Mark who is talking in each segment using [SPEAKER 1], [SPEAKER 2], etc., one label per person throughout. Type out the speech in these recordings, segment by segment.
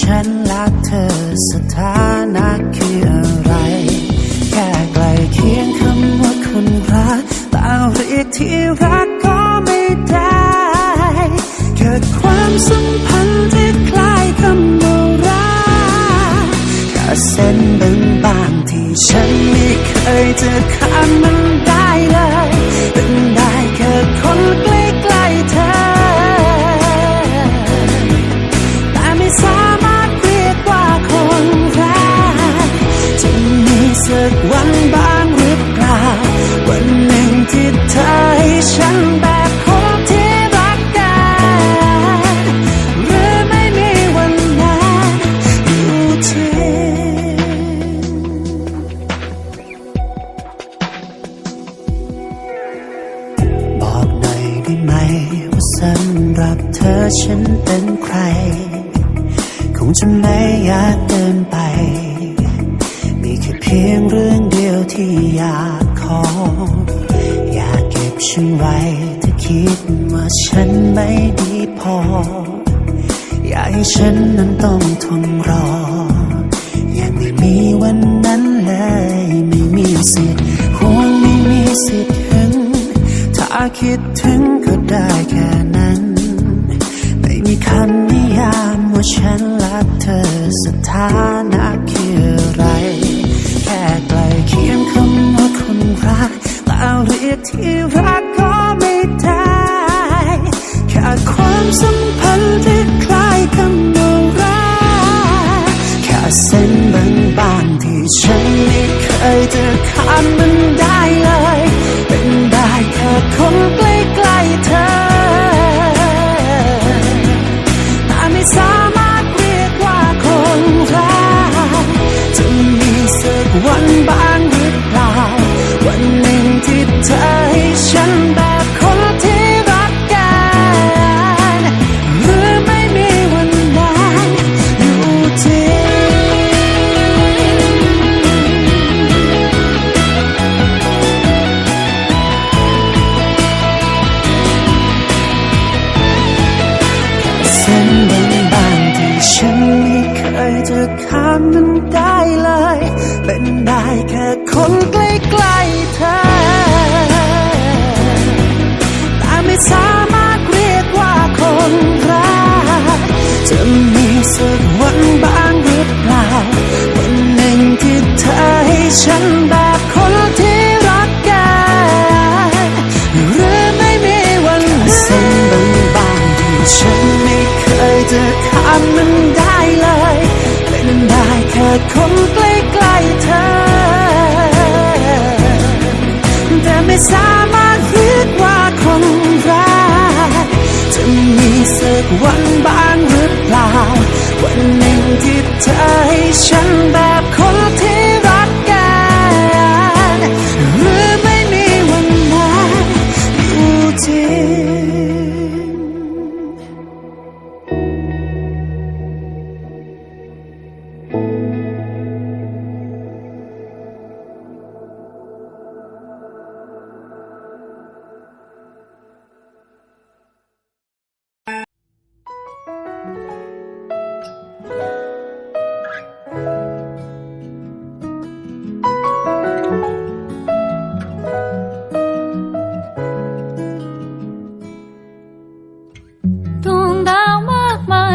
[SPEAKER 1] ฉันรักเธอสถานะคือ ว่าฉันไม่ดีพอ อยากให้ฉันนั้นต้องทนรอ ยังไม่มีวันนั้นเลย ไม่มีสิทธิ์คงไม่มีสิทธิ์ถึง ถ้าคิดถึงก็ได้แค่นั้น ไม่มีคำนิยามว่าฉันรักเธอสถานะคืออะไร จะมีสักวันบ้างหรือเปล่า วันหนึ่งที่เธอให้ฉันแบบคน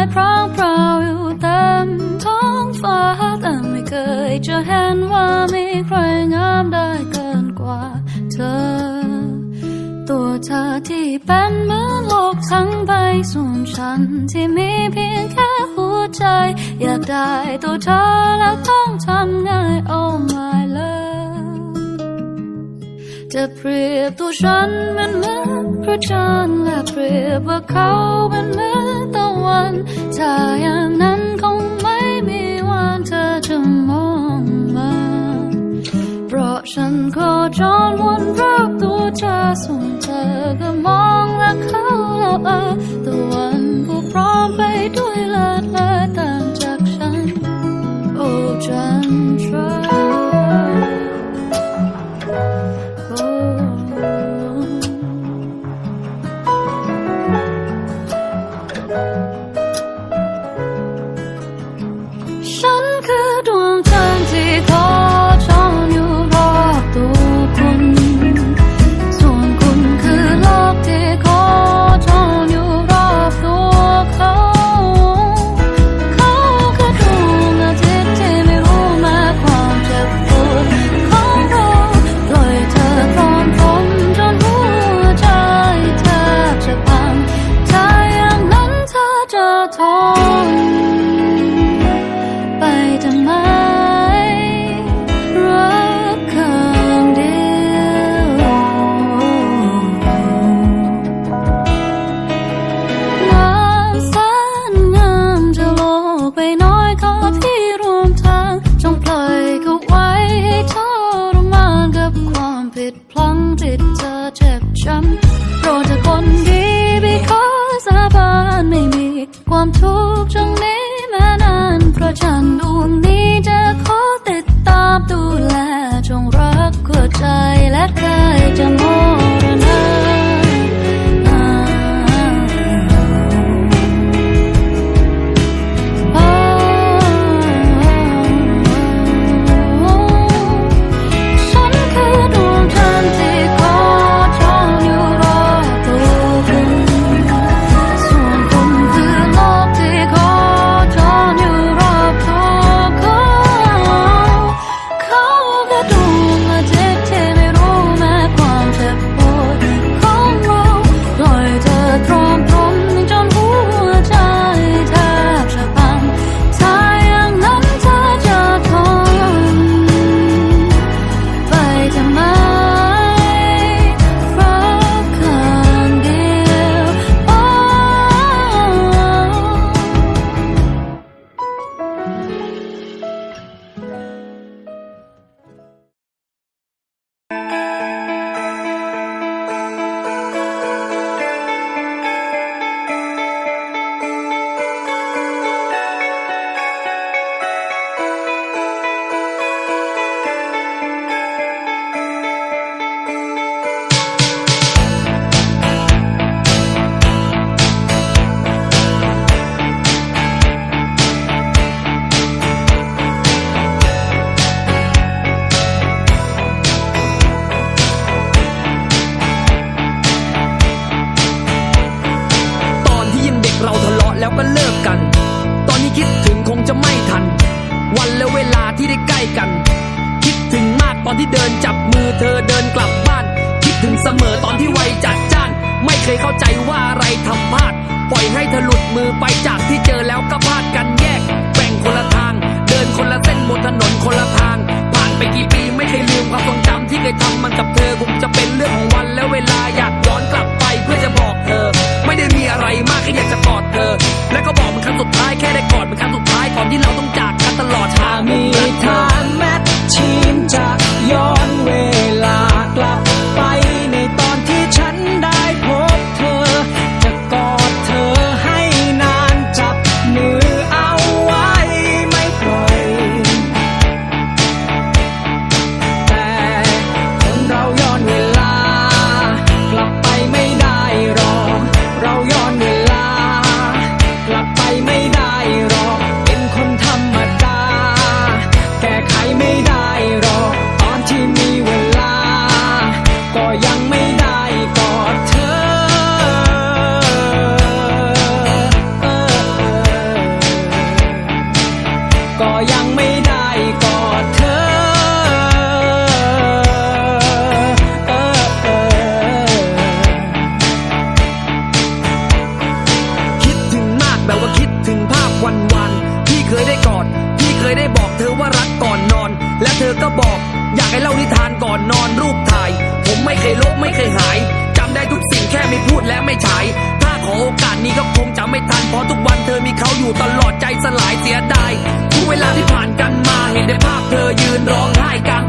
[SPEAKER 1] ากมาย
[SPEAKER 2] พร้องเปล่าอยู่เต็มท้องฟ้าแต่ไม่เคยจะเห็นว่ามีใครงามได้เกินกว่าเธอ ตัวเธอที่เป็นเหมือนโลกทั้งใบส่วนฉันที่มีเพียงแค่หัวใจ อยากได้ตัวเธอแล้วต้องทำไง Oh my จะเปรียบตัวฉันเหมือนเมื่อพระจันทร์และเปรียบว่าเขาเหมือนเมื่อตะวันถ้าอย่างนั้นคงไม่มีวันเธอจะมองมา เพราะฉันก็จอนวนรอบตัวเธอส่วนเธอก็มองและเขาแล้วเออ ความทุกข์จงนี้มานานเพราะฉันดวงนี้ มือไปจาก
[SPEAKER 3] ที่เจอแล้วก็พลาดกัน ยืนร้องไห้
[SPEAKER 4] กลา
[SPEAKER 3] ง